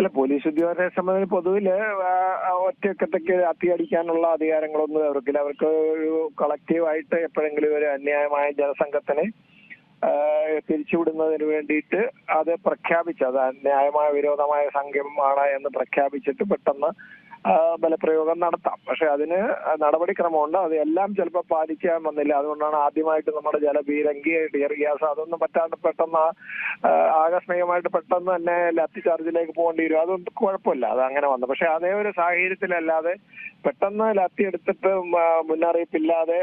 അല്ല പോലീസ് ഉദ്യോഗസ്ഥരെ സംബന്ധിച്ച് പൊതുവിൽ ഒറ്റക്കത്തേക്ക് അത്തിയടിക്കാനുള്ള അധികാരങ്ങളൊന്നും അവർക്കില്ല. അവർക്ക് ഒരു കളക്റ്റീവായിട്ട് എപ്പോഴെങ്കിലും ഒരു അന്യായമായ ജനസംഘത്തിനെ പിരിച്ചുവിടുന്നതിന് വേണ്ടിയിട്ട് അത് പ്രഖ്യാപിച്ചു. അത് ന്യായമായ വിരോധമായ സംഘമാണ് എന്ന് പ്രഖ്യാപിച്ചിട്ട് പെട്ടെന്ന് ബലപ്രയോഗം നടത്താം. പക്ഷെ അതിന് നടപടിക്രമമുണ്ട്. അത് എല്ലാം ചിലപ്പോൾ പാലിക്കാൻ വന്നില്ല. അതുകൊണ്ടാണ് ആദ്യമായിട്ട് നമ്മുടെ ജലപീരങ്കി ടിയർ ഗ്യാസ് അതൊന്നും പറ്റാണ്ട് പെട്ടെന്ന് ആകസ്മികമായിട്ട് പെട്ടെന്ന് തന്നെ ലത്തി ചാർജിലേക്ക് പോകേണ്ടി വരും. അതൊന്നും കുഴപ്പമില്ല. അത് അങ്ങനെ വന്നു. പക്ഷെ അതേ ഒരു സാഹചര്യത്തിലല്ലാതെ പെട്ടെന്ന് ലത്തി എടുത്തിട്ട് മുന്നറിയിപ്പില്ലാതെ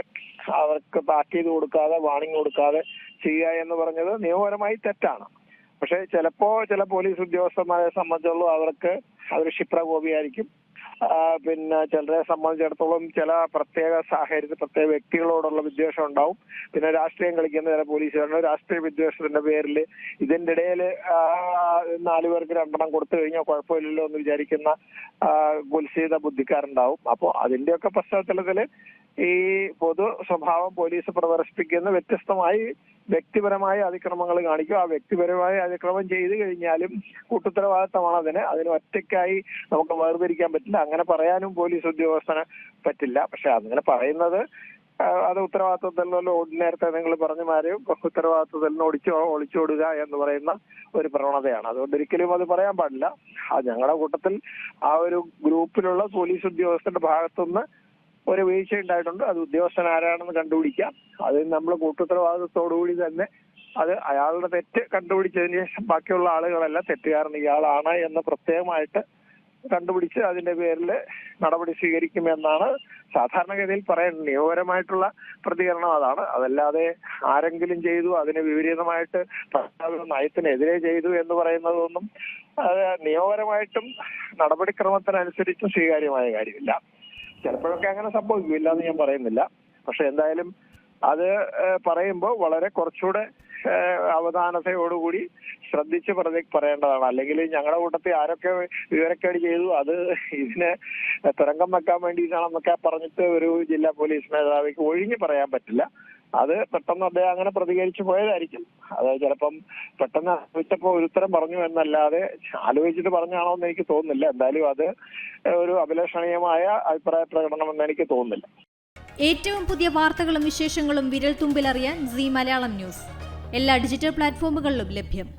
അവർക്ക് താക്കീത് കൊടുക്കാതെ വാണിംഗ് കൊടുക്കാതെ ചെയ്യുക എന്ന് പറഞ്ഞത് നിയമപരമായി തെറ്റാണ്. പക്ഷേ ചിലപ്പോ ചില പോലീസ് ഉദ്യോഗസ്ഥന്മാരെ സംബന്ധിച്ചുള്ള അവർക്ക് അവർ ക്ഷിപ്രകോപിയായിരിക്കും. ഗോപിയായിരിക്കും പിന്നെ ചിലരെ സംബന്ധിച്ചിടത്തോളം ചില പ്രത്യേക സാഹചര്യത്തിൽ പ്രത്യേക വ്യക്തികളോടുള്ള വിദ്വേഷം ഉണ്ടാവും. പിന്നെ രാഷ്ട്രീയം കളിക്കുന്ന ചില പോലീസുകാരുടെ രാഷ്ട്രീയ വിദ്വേഷത്തിന്റെ പേരിൽ ഇതിന്റെ ഇടയിൽ നാലു പേർക്ക് രണ്ടെണ്ണം കൊടുത്തു കഴിഞ്ഞാൽ കുഴപ്പമില്ലല്ലോ എന്ന് വിചാരിക്കുന്ന കുൽസിത ബുദ്ധിക്കാരുണ്ടാവും. അപ്പോൾ അതിന്റെയൊക്കെ പശ്ചാത്തലത്തിൽ ഈ പൊതു സ്വഭാവം പോലീസ് പ്രദർശിപ്പിക്കുന്ന വ്യത്യസ്തമായി വ്യക്തിപരമായ അതിക്രമങ്ങൾ കാണിക്കും. ആ വ്യക്തിപരമായ അതിക്രമം ചെയ്തു കഴിഞ്ഞാലും കൂട്ടുത്തരവാദിത്തമാണ് അതിന്. അതിന് ഒറ്റയ്ക്കായി നമുക്ക് വേർതിരിക്കാൻ പറ്റില്ല. അങ്ങനെ പറയാനും പോലീസ് ഉദ്യോഗസ്ഥന് പറ്റില്ല. പക്ഷെ അങ്ങനെ പറയുന്നത് അത് ഉത്തരവാദിത്വത്തിൽ നിന്ന് നേരത്തെ നിങ്ങൾ പറഞ്ഞ മാതിരി ഉത്തരവാദിത്വത്തിൽ ഒളിച്ചു ഒളിച്ചോടുക എന്ന് പറയുന്ന ഒരു പ്രവണതയാണ്. അതുകൊണ്ട് ഒരിക്കലും അത് പറയാൻ പാടില്ല. ആ ഞങ്ങളുടെ കൂട്ടത്തിൽ ആ ഒരു ഗ്രൂപ്പിലുള്ള പോലീസ് ഉദ്യോഗസ്ഥന്റെ ഭാഗത്തുനിന്ന് ഒരു വീഴ്ച ഉണ്ടായിട്ടുണ്ട്. അത് ഉദ്യോഗസ്ഥൻ ആരാണെന്ന് കണ്ടുപിടിക്കാം. അത് നമ്മൾ കൂട്ടുത്തരവാദിത്തത്തോടുകൂടി തന്നെ അത് അയാളുടെ തെറ്റ് കണ്ടുപിടിച്ചതിന് ശേഷം ബാക്കിയുള്ള ആളുകളല്ല തെറ്റുകാരൻ ഇയാളാണ് എന്ന് പ്രത്യേകമായിട്ട് കണ്ടുപിടിച്ച് അതിന്റെ പേരിൽ നടപടി സ്വീകരിക്കുമെന്നാണ് സാധാരണഗതിയിൽ പറയുന്നത്. നിയമപരമായിട്ടുള്ള പ്രതികരണം അതാണ്. അതല്ലാതെ ആരെങ്കിലും ചെയ്തു അതിന് വിപരീതമായിട്ട് നയത്തിനെതിരെ ചെയ്തു എന്ന് പറയുന്നതൊന്നും നിയമപരമായിട്ടും നടപടിക്രമത്തിനനുസരിച്ചും സ്വീകാര്യമായ കാര്യമില്ല. ചിലപ്പോഴൊക്കെ അങ്ങനെ സംഭവിക്കില്ല എന്ന് ഞാൻ പറയുന്നില്ല. പക്ഷെ എന്തായാലും അത് പറയുമ്പോൾ വളരെ കുറച്ചുകൂടെ അവധാനതയോടുകൂടി ശ്രദ്ധിച്ച് പ്രതി പറയേണ്ടതാണ്. അല്ലെങ്കിൽ ഞങ്ങളുടെ കൂട്ടത്തിൽ ആരൊക്കെ വിവരക്കേട് ചെയ്തു അത് ഇതിന് തുരങ്കം വെക്കാൻ വേണ്ടിയിട്ടാണെന്നൊക്കെ പറഞ്ഞിട്ട് ഒരു ജില്ലാ പോലീസ് മേധാവിക്ക് ഒഴിഞ്ഞു പറയാൻ പറ്റില്ല. അത് പെട്ടെന്ന് അദ്ദേഹം അങ്ങനെ പ്രതികരിച്ചു പോയതായിരിക്കും. അത് ചിലപ്പം പെട്ടെന്ന് ആലോചിച്ചപ്പോ ഒരു ഉത്തരം പറഞ്ഞു എന്നല്ലാതെ ആലോചിച്ചിട്ട് പറഞ്ഞാണോ എന്ന് എനിക്ക് തോന്നുന്നില്ല. എന്തായാലും അത് ഒരു അഭിലഷണീയമായ അഭിപ്രായ പ്രകടനം എന്ന് എനിക്ക് തോന്നുന്നില്ല. ഏറ്റവും പുതിയ വാർത്തകളും വിശേഷങ്ങളും വിരൽ തുമ്പിലറിയാൻ സി മലയാളം ന്യൂസ്. എല്ലാ ഡിജിറ്റൽ പ്ലാറ്റ്ഫോമുകളിലും ലഭ്യം.